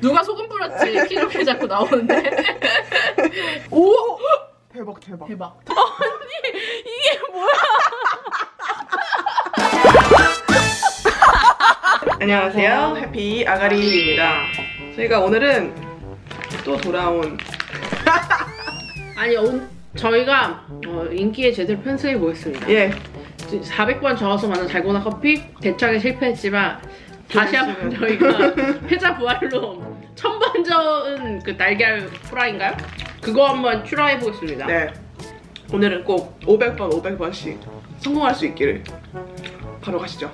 누가 소금 뿌렸지? 이렇게 자꾸 나오는데. 오! 대박 대박. 대박. 아니, 이게 뭐야? 안녕하세요. 해피 아가리입니다. 저희가 오늘은 또 돌아온 아니, 오, 저희가 어, 인기에 제대로 편승해 보겠습니다. 예 400번 저어서 만든 달고나 커피 대차게 실패했지만 다시 한번 저희가 패자 부활로 1000번 저은 그 달걀 프라이인가요? 그거 한번 추라해 보겠습니다. 네. 오늘은 꼭 500번 500번씩 성공할 수 있기를 바로 가시죠.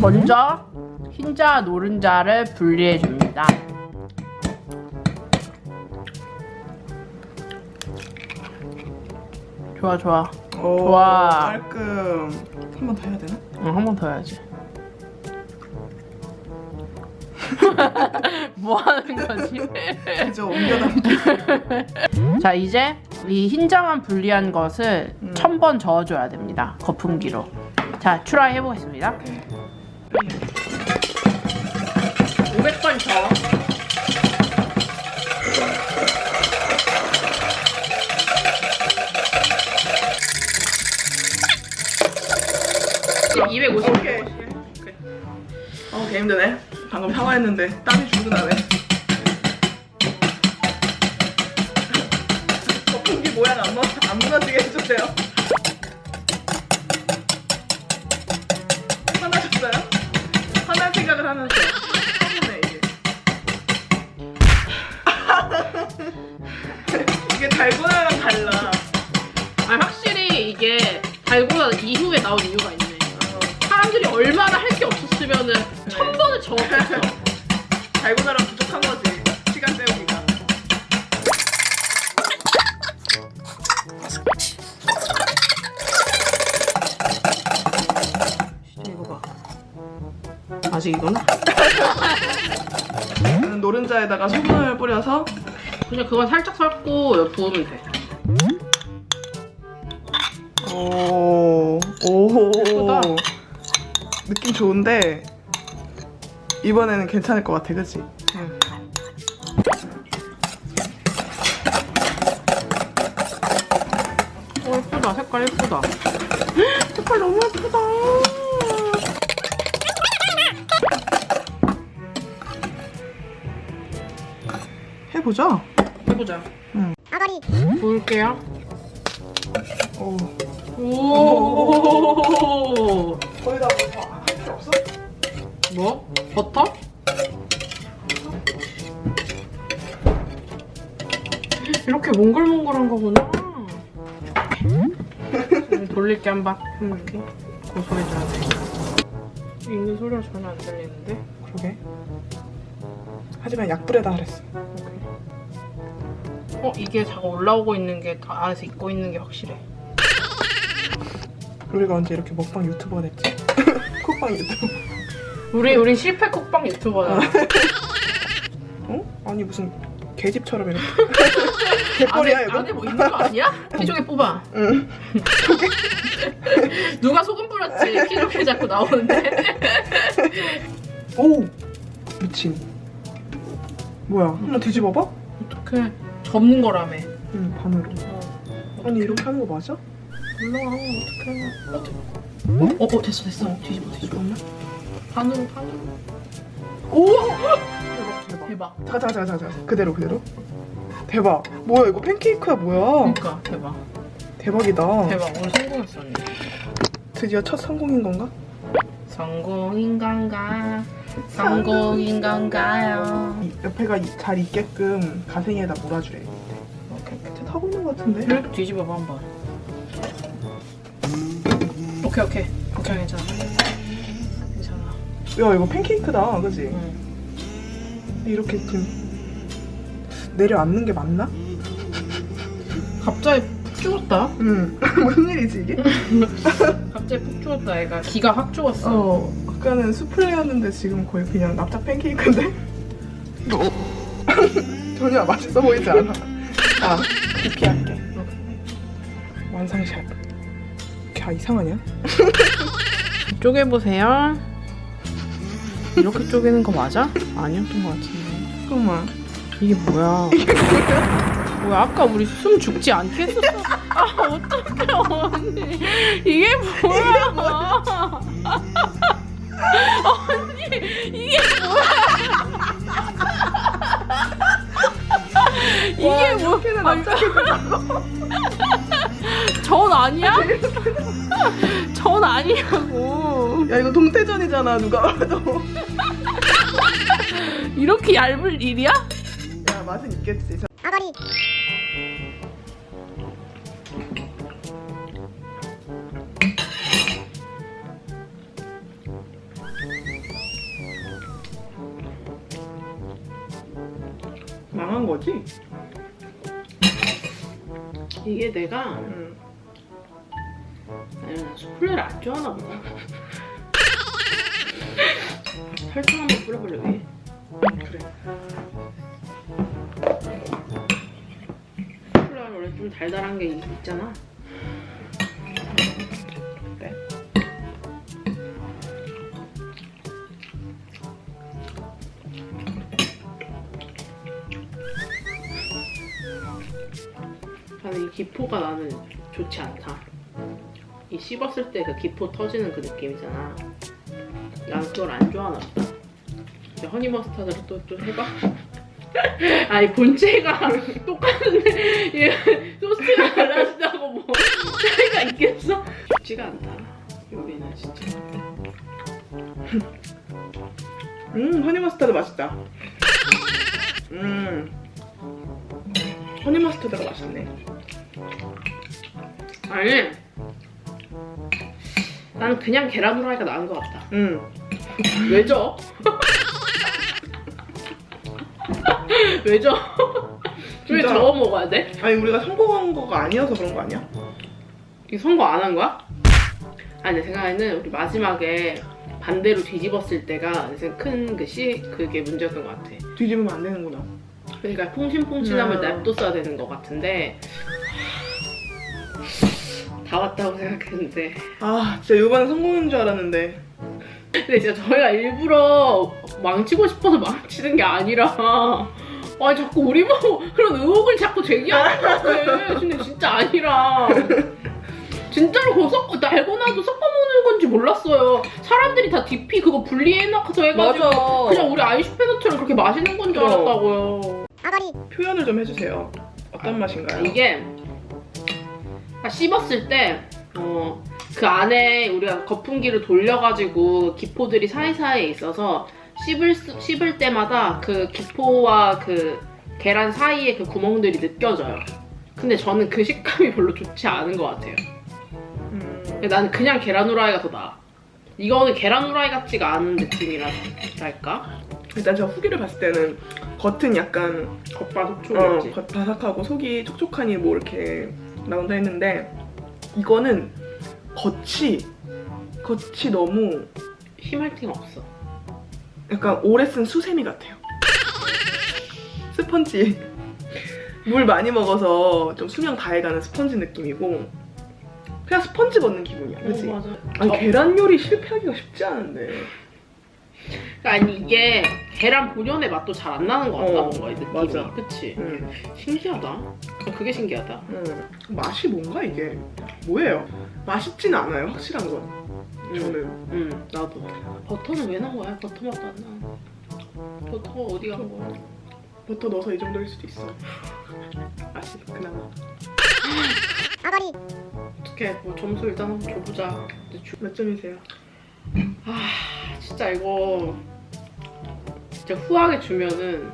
먼저 흰자 노른자를 분리해 줍니다. 좋아 좋아. 오, 좋아. 깔끔. 한 번 더 해야 되나? 응, 한 번 더 해야지. 뭐 하는 거지? 그죠 옮겨담기. 자 이제 이 흰자만 분리한 것을 음. 1000번 저어줘야 됩니다. 거품기로. 자 트라이 해보겠습니다. 500번 저어. 지금 250. 오케이. 어, 개 힘드네. 방금 샤워했는데 땀이 줄고 나네. 거품기 모양 안, 무, 안 무너지게 해주세요. 화나셨어요? 화난 생각을 하면서 화내네 이게. 이게 달고나 아직 이거나? 저는 노른자에다가 소금을 뿌려서 그냥 그건 살짝 섞고 부으면 돼. 오, 오, 예쁘다. 느낌 좋은데 이번에는 괜찮을 것 같아, 그치? 응. 어 예쁘다. 색깔 예쁘다. 색깔 너무 예쁘다. 해보자. 해보자. 응. 아가리. 부을게요. 오, 오. 거기다 뭐할 필요 없어? 뭐? 버터? 이렇게 몽글몽글한 거구나. 음, 돌릴게 한 번. 이렇게 고소해져야 돼. 읽는 소리가 전혀 안 들리는데? 그러게. 하지만 약불에다 하랬어. 어 이게 자꾸 올라오고 있는 게 다 안에서 익고 있는 게 확실해. 우리가 언제 이렇게 먹방 유튜버가 됐지? 쿡방 유튜버. 우리 우리 실패 쿡방 유튜버야. 어? 아니 무슨 개집처럼 이렇게. 개뻘이야 안에, 이거? 안에 뭐 있는 거 아니야? 피조개 뽑아. 응. 누가 소금 뿌렸지? 피조개 자꾸 나오는데. 오, 미친. 뭐야? 한번 뒤집어봐? 어떻게 접는 거라며. 응, 반으로. 아니 이렇게 하는 거 맞아? 올라와 어떡해. 어? 어, 어 됐어 됐어. 뒤집어 뒤집어. 잠깐만. 반으로 반으로. 오! 대박 대박. 대박. 잠깐 잠깐 잠깐 잠깐. 그대로 그대로. 대박. 뭐야 이거 팬케이크야 뭐야? 그러니까 대박. 대박이다. 대박 오늘 성공했어 언니. 드디어 첫 성공인 건가? 성공인 건가? 성공인 건가요? 이 옆에가 이- 잘 있게끔 가생에다 몰아주래. 같은데? 이렇게 뒤집어봐 한번. 오케이 오케이. 괜찮아 괜찮아. 괜찮아. 야 이거 팬케이크다, 그지? 응. 이렇게 좀 내려앉는 게 맞나? 갑자기 푹 죽었다. 응. 무슨 일이지 이게? 갑자기 푹 죽었다 애가 기가 확 죽었어. 어, 아까는 수플레였는데 지금 거의 그냥 납작 팬케이크인데? 전혀 맛있어 보이지 않아. 아, 기피할게. 완성샷. 야, 이상하냐? 쪼개보세요. 이렇게 쪼개는 거 맞아? 아니었던 것 같은데. 잠깐만. 이게 뭐야? 뭐야 아까 우리 숨 죽지 않게 했었어. 아 어떡해 언니. 이게 뭐야? 언니 이게 뭐야? 이렇게나 납작해. 전 아니야? 전 아니냐고. 야 이거 동태전이잖아 누가 봐도. 이렇게 얇을 일이야? 야 맛은 있겠지. 자, 아가리 망한 거지? 이게 내가 응. 아니, 나 수플레를 안 좋아하나 보다. 설탕 한번 뿌려볼래 왜? 그래. 수플레는 원래 좀 달달한 게 있잖아. 기포가 나는 좋지 않다. 이 씹었을 때 그 기포 터지는 그 느낌이잖아. 난 그걸 안 좋아하나 보다. 이제 허니 머스타드를 또, 또 해봐. 아니 본체가 똑같은데 얘 소스가 달라진다고 뭐 차이가 있겠어? 쉽지가 않다. 요리는 진짜. 음 허니 머스타드 맛있다. 음 허니 머스타드가 맛있네. 아니 나는 그냥 계란 후라이가 나은 것 같다. 음 왜죠? 왜죠? 왜 진짜. 저어 먹어야 돼? 아니 우리가 성공한 거가 아니어서 그런 거 아니야? 이 선거 안 한 거야? 아니 내 생각에는 우리 마지막에 반대로 뒤집었을 때가 큰그 씨 그게 문제였던 것 같아. 뒤집으면 안 되는구나. 그러니까 퐁신퐁신함을 음. 냅뒀어야 되는 것 같은데 다 왔다고 생각했는데 아 진짜 이번에 성공인 줄 알았는데 근데 진짜 저희가 일부러 망치고 싶어서 망치는 게 아니라 아 자꾸 우리 보고 그런 의혹을 자꾸 제기하는 것 같아 근데 진짜 아니라 진짜로 그거 섞어 달고나도 섞어 먹는 건지 몰랐어요 사람들이 다 DP 그거 분리해놔서 해가지고 맞아. 그냥 우리 아이슈페너처럼 그렇게 맛있는 건 줄. 알았다고요 아가리 표현을 좀 해주세요. 어떤 맛인가요? 이게 딱 씹었을 때, 어, 그 안에 우리가 거품기를 돌려가지고 기포들이 사이사이에 있어서 씹을, 수- 씹을 때마다 그 기포와 그 계란 사이에 그 구멍들이 느껴져요. 근데 저는 그 식감이 별로 좋지 않은 것 같아요. 음, 근데 나는 그냥 계란 후라이가 더 나아. 이거는 계란 후라이 같지가 않은 느낌이랄까? 일단 저 후기를 봤을 때는 겉은 약간 어, 겉바속촉이었지. 겉 바삭하고 속이 촉촉하니 뭐 이렇게 나온다 했는데 이거는 겉이 겉이 너무 힘할 틈 없어. 약간 오래 쓴 수세미 같아요. 스펀지 물 많이 먹어서 좀 수명 다해가는 스펀지 느낌이고 그냥 스펀지 먹는 기분이야, 그렇지? 어, 맞아. 아니 저- 계란 요리 실패하기가 쉽지 않은데. 아니 이게 계란 본연의 맛도 잘 안 나는 것 같다 어, 뭔가 이 느낌이 맞아. 그치? 음, 신기하다 그게 신기하다 음. 맛이 뭔가 이게 뭐예요? 맛있진 않아요, 확실한 건. 응, 저는 응 나도 버터는 왜 넣은 거야? 버터 맛도 안 나 버터가 어디 간 거야? 버터 넣어서 이 정도일 수도 있어. 맛이 그나마. 아가리 어떻게 뭐 점수 일단 한번 줘보자 근데 주- 몇 점이세요? 아 진짜 이거 진짜 후하게 주면은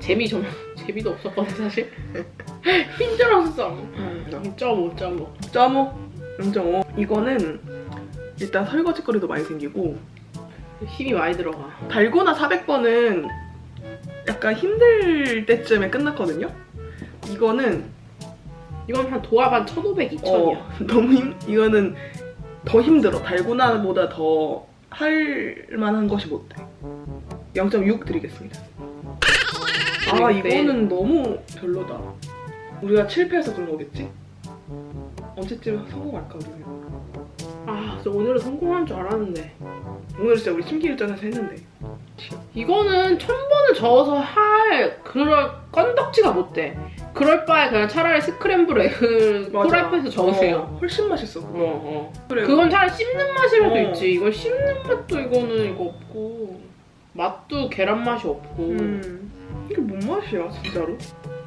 재미 좀 재미도 없었거든 사실 힘들었어 음, 0.5 0.5 0.5? 0.5. 이거는 일단 설거지거리도 많이 생기고 힘이 많이 들어가 달고나 400번은 약간 힘들 때쯤에 끝났거든요. 이거는 이건 한 도합 한 1500, 2000이야 어, 너무 힘 이거는 더 힘들어. 달고나보다 더 할 만한 것이 못 돼. 0.6 드리겠습니다. 아 네. 이거는 너무 별로다. 우리가 실패해서 그런 거겠지? 언제쯤 성공할까 우리는? 아, 저 오늘은 성공한 줄 알았는데. 오늘 진짜 우리 심기일전에서 했는데 이거는 천 번을 저어서 할 그럴 건덕지가 못 돼. 그럴 바에 그냥 차라리 스크램블 에그 맞아. 프라이팬에서 저으세요. 어, 훨씬 맛있어. 어, 어. 그래. 그건 차라리 씹는 맛이라도 어. 있지. 이건 씹는 맛도 이거는 이거 없고 맛도 계란 맛이 없고 음. 이게 뭔 맛이야 진짜로?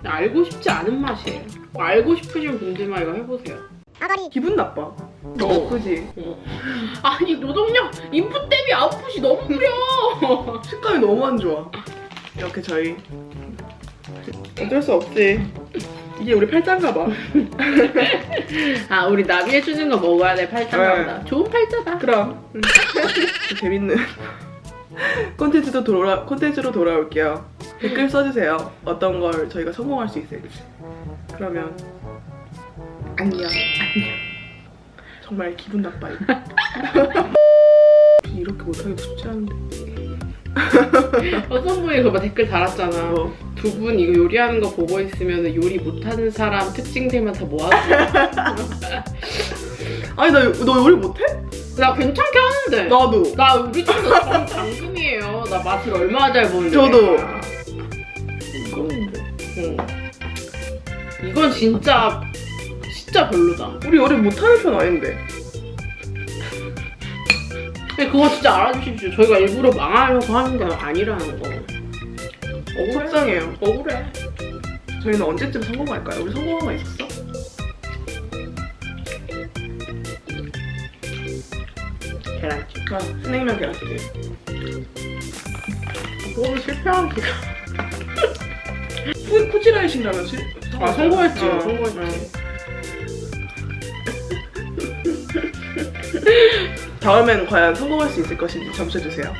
알고 싶지 않은 맛이에요. 알고 싶으신 분들만 이거 해보세요. 아가리 기분 나빠. 어. 그지? 아니 노동력 인풋 대비 아웃풋이 너무 느려. 식감이 너무 안 좋아. 이렇게 저희 어쩔 수 없지. 이게 우리 팔짱가 봐. 아 우리 나비 해주는 거 먹어야 돼 팔자보다. 네. 좋은 팔자다. 그럼 음. 재밌는 콘텐츠도 돌아 콘텐츠로 돌아올게요. 댓글 써주세요. 어떤 걸 저희가 성공할 수 있을지. 그러면 안녕. 정말 기분 나빠요. 이렇게 못하기도 쉽지 않은데. 어떤 분이 그거 댓글 달았잖아. 뭐. 두분 이거 요리하는 거 보고 있으면 요리 못하는 사람 특징들만 다 모아서 아니 나 너 요리 못해? 나 괜찮게 하는데 나도. 나 우리 집도 정 당근이에요 나 맛을 얼마나 잘 보는데 저도. 이거는 응. 이건 진짜 진짜 별로다 우리 요리 못하는 편 아닌데. 근데 그거 진짜 알아주십시오 저희가 일부러 망하려고 하는 게 아니라는 거 억울해 속상해요. 억울해 저희는 언제쯤 성공할까요? 우리 성공한 거 있었어? 계란찜 아, 스낵면 계란찜. 그거는 실패한 기가 푸, 라면 실... 아 성공했지 어. 성공했지 다음엔 과연 성공할 수 있을 것인지 점쳐주세요.